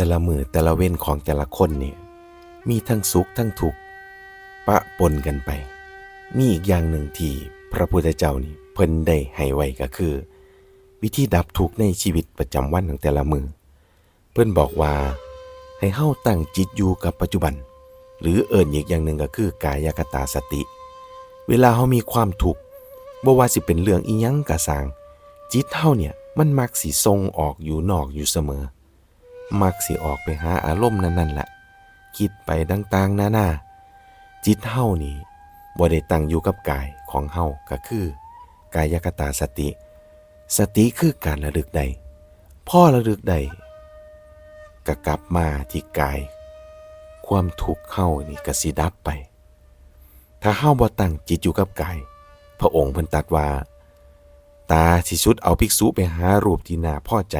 แต่ละมือแต่ละเว้นของแต่ละคนเนี่ยมีทั้งสุขทั้งทุกข์ปะปนกันไปมีอีกอย่างหนึ่งที่พระพุทธเจ้านี่เพิ่นได้ให้ไว้ก็คือ วิธีดับทุกข์ในชีวิตประจำวันของแต่ละมือเพิ่นบอกว่าให้เฮาตั้งจิตอยู่กับปัจจุบัน หรือเอิ่นอีกอย่างหนึ่งก็คือกายคตาสติ เวลาเฮามีความทุกข์บ่ว่าสิเป็นเรื่องอีหยังกะสางจิตเฮาเนี่ยมันมักสิทรงออกอยู่นอกอยู่เสมอ มักสิออกไปหาอารมณ์นั้นๆแหละคิดไปต่างๆนานาจิตเฮานี่บ่ได้ตั้งอยู่กับกายของเฮาก็คือ กายคตาสติ สติคือการระลึกใดพ่อระลึกใดก็กลับมาที่กาย ความทุกข์เฮานี่ก็สิดับไป ถ้าเฮาบ่ตั้งจิตอยู่กับกาย พระองค์เพิ่นตรัสว่า ตาสิชุดเอาภิกษุไปหารูปที่น่าพอใจ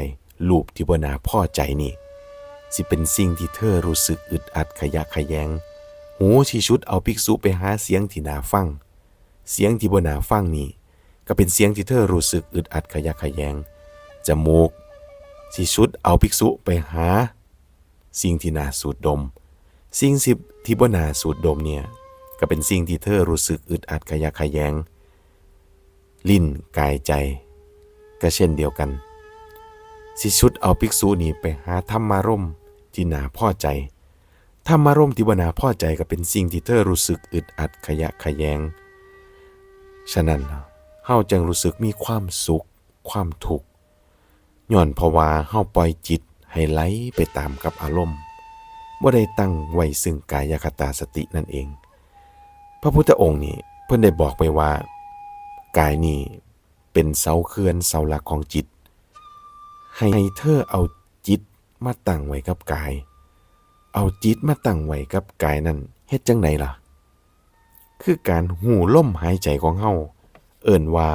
รูปที่บ่น่าพอใจนี่ สิเป็นสิ่งที่เธอรู้สึกอึดอัดขยะขยงหูสิชุดเอาภิกษุไปหาเสียงที่นาฟัง เสียงที่บนาฟังนี่ ก็เป็นเสียงที่เธอรู้สึกอึดอัดขยะขยงจมูกสิชุดเอาภิกษุไปหา สิ่งที่นาสูดดม สิ่งสิบที่บนาสูดดมเนี่ยก็เป็นสิ่งที่เธอรู้สึกอึดอัดขยะแขยง ลิ้นกายใจ ก็เช่นเดียวกันสิชุดเอาภิกษุนี้ไปหาธรรมารมณ์ ที่น่าพอใจธรรมารมณ์ที่บนาพอใจก็เป็นสิ่งที่เธอรู้สึกอึดอัดขยะขยง ฉะนั้นเฮาจึงรู้สึกมีความสุข ความทุกข์ย้อนเพราะว่าเฮาปล่อยจิตให้ไหลไปตามกับอารมณ์บ่ได้ตั้งไว้ซึ่งกายคตาสตินั่นเอง พระพุทธองค์นี่เพิ่นได้บอกไปว่า กายนี่เป็นเสาเขื่อนเสาหลักของจิต ให้เธอเอา มาตั้งไว้กับกาย เอาจิตมาตั้งไว้กับกายนั่นเฮ็ดจังไดล่ะ คือการหูล่มหายใจของเฮาเอิ่นว่า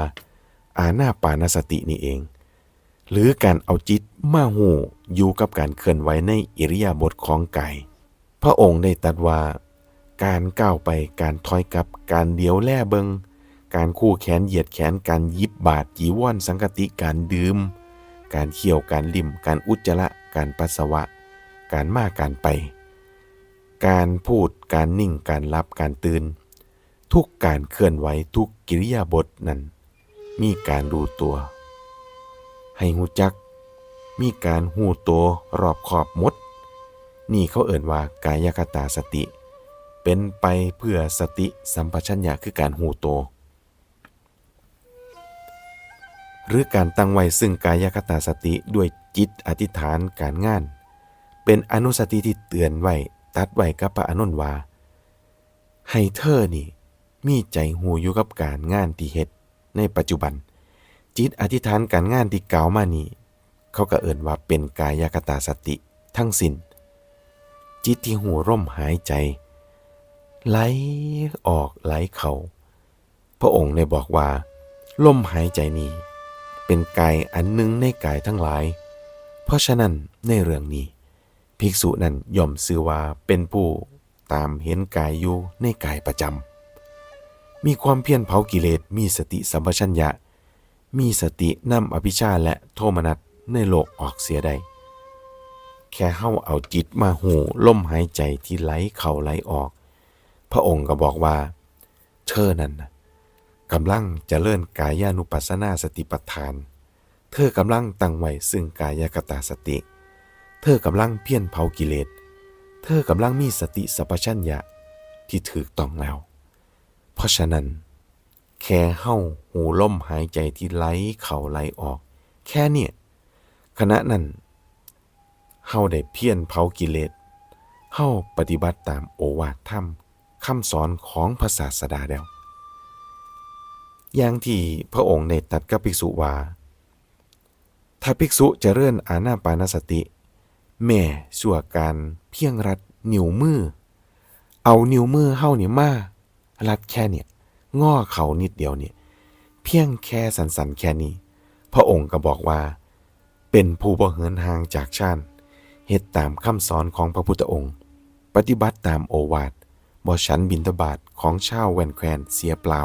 อาณาปานสตินี่เอง หรือการเอาจิตมาหูอยู่กับการเคลื่อนไหวในอิริยาบถของกาย พระองค์ได้ตรัสว่า การก้าวไปการถอยกลับการเดียวแล่เบิงการคู่แขนเหยียดแขนการยิบบาดจีว่อนสังกติการดื่ม การเคี่ยวการลิ่มการอุจจาระ การปัสสาวะ การมาการไป การพูดการนิ่งการรับการตื่น ทุกการเคลื่อนไหวทุกกิริยาบถนั้น มีการดูตัว ให้หูจัก มีการหูตัวรอบขอบมด นี่เขาเอ่นว่ากายคตาสติ เป็นไปเพื่อสติสัมปชัญญะคือการหูโตว หรือการตั้งไว้ซึ่งกายคตาสติด้วยจิตอธิษฐานการงาน เป็นอนุสติที่เตือนไว้ตัดไว้กับพระอานนวาให้เธอนี่มีใจหูอยู่กับการงานที่เฮ็ดในปัจจุบัน จิตอธิษฐานการงานที่กล่าวมานี้เขาก็เอ่นว่าเป็นกายคตาสติทั้งสิน้น จิตที่หูร่มหายใจ ไหลออกไหลเข้าพระองค์ได้บอกว่าลมหายใจนี้ เป็นกายอันหนึ่งในกายทั้งหลาย เพราะฉะนั้นในเรื่องนี้ ภิกษุนั้นย่อมซื่อว่าเป็นผู้ตามเห็นกายอยู่ในกายประจำ มีความเพียรเผากิเลส มีสติสัมปชัญญะ มีสตินำอภิชาและโทมนัสในโลกออกเสียได้ แค่เฮาเอาจิตมาหูลมหายใจที่ไหลเข้าไหลออก พระองค์ก็บอกว่า เธอนั้นนะ กำลังจะเลื่อนกายานุปัสสนาสติปัฏฐาน เธอกำลังตั้งไว้ซึ่งกายกตาสติ เธอกำลังเพี้ยนเผากิเลส เธอกำลังมีสติสัพพัญญะที่ถูกต้องแล้ว เพราะฉะนั้น แค่เฮาหูล่มหายใจที่ไหลเข้าไหลออก แค่เนี่ยขณะนั้นเฮาได้เพี้ยนเผากิเลสเฮาปฏิบัติตามโอวาทธรรมคำสอนของพระศาสดาแล้ว อย่างที่พระองค์ได้ตรัดกับภิกษุว่า ถ้าภิกษุจะเริ่ญอาณาปานสติ แม่ชั่วการเพียงรัดนิ้วมือ เอานิ้วมือเฮาเนี่ยมารัดแค่เนี่ยง้อเขานิดเดียวเนี่ยเพียงแค่สันๆแค่นี้ พระองค์ก็บอกว่า เป็นผู้บ่เหินห่างจากชาติเฮ็ดตามคำสอนของพระพุทธองค์ ปฏิบัติตามโอวาทบ่ฉันบินทบาทของชาวแวนแควนเสียเปล่า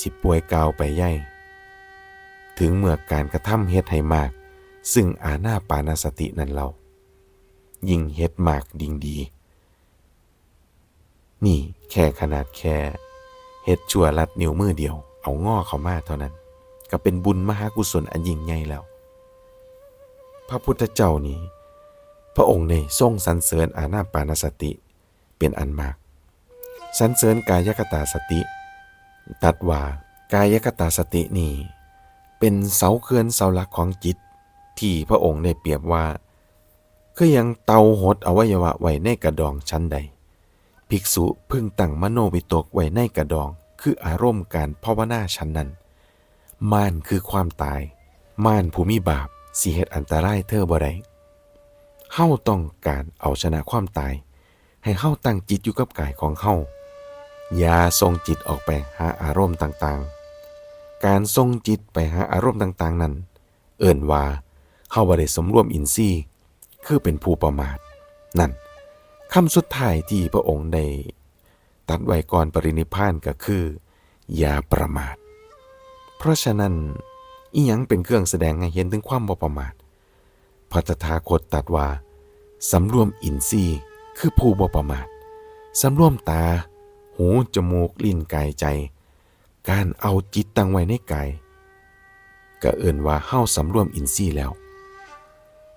สิป่วยกาวไปใหญ่ถึงเมื่อการกระทำเฮ็ดให้มาก ซึ่งอาณาปานสตินั้นเรา ยิ่งเฮ็ดมากดิ่งดี นี่แค่ขนาดแค่เฮ็ดชั่วลัดนิ้วมือเดียว เอาง้อเขามาเท่านั้น ก็เป็นบุญมหากุศลอันยิ่งใหญ่แล้ว พระพุทธเจ้านี้ พระองค์ในทรงสรรเสริญอานาปานสติเป็นอันมากสรรเสริญกายคตาสติ ตัดว่ากายคตาสตินี่เป็นเสาเคือนเสาหลักของจิต ที่พระองค์ได้เปรียบว่า คือยังเตาหดอวัยวะไว้ในกระดองชั้นใด ภิกษุพึงตั้งมโนวิตกไว้ในกระดอง คืออารมณ์การภาวนาชั้นนั้นม่านคือความตาย ม่านผู้มีบาปสิเหตุอันตรายเธอบ่ได้เฮาต้องการเอาชนะความตาย ให้เฮาตั้งจิตอยู่กับกายของเฮา อย่าส่งจิตออกไปหาอารมณ์ต่างๆ การส่งจิตไปหาอารมณ์ต่างๆ นั้น เอิ่นว่าเฮาบ่ได้สมรวมอินทรีย์ คือเป็นผู้ประมาท นั่นคำสุดท้ายที่พระองค์ได้ตัดไว้ก่อนปรินิพานก็คือ อย่าประมาท เพราะฉะนั้นอีหยังเป็นเครื่องแสดงให้เห็นถึงความบ่ประมาทพระตถาคตตรัสว่าสำรวมอินทรีย์คือผู้บ่ประมาทสำรวมตา หูจมูกลิ้นกายใจ การเอาจิตตั้งไว้ในกายก็เอิ่นว่าเฮาสำรวมอินทรีย์แล้ว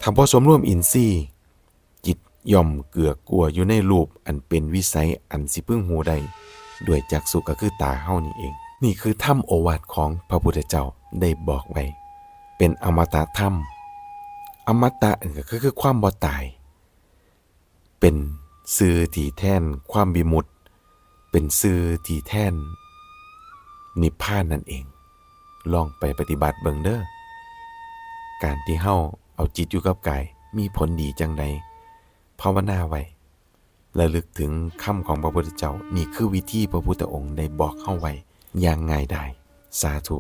ถ้าบ่สมรวมอินทรีย์ จิตย่อมเกือกกลัวอยู่ในรูปอันเป็นวิสัยอันสิพึ่งหูได้ด้วยจักษุก็คือตาเฮานี่เอง นี่คือถ้ำโอวาทของพระพุทธเจ้าได้บอกไว้ เป็นอมตะถ้ำอมตะก็คือคือความบ่ตาย เป็นสื่อที่แท่นความบิมุติ เป็นซื่อที่แท่น นิพพานนั่นเอง ลองไปปฏิบัติเบิงเด้อการที่เฮาเอาจิตอยู่กับกายมีผลดีจังใดภาวนาไว้ระลึกถึงคำของพระพุทธเจ้านี่คือวิธีพระพุทธองค์ได้บอกเข้าไว้อย่างง่ายดายสาธุ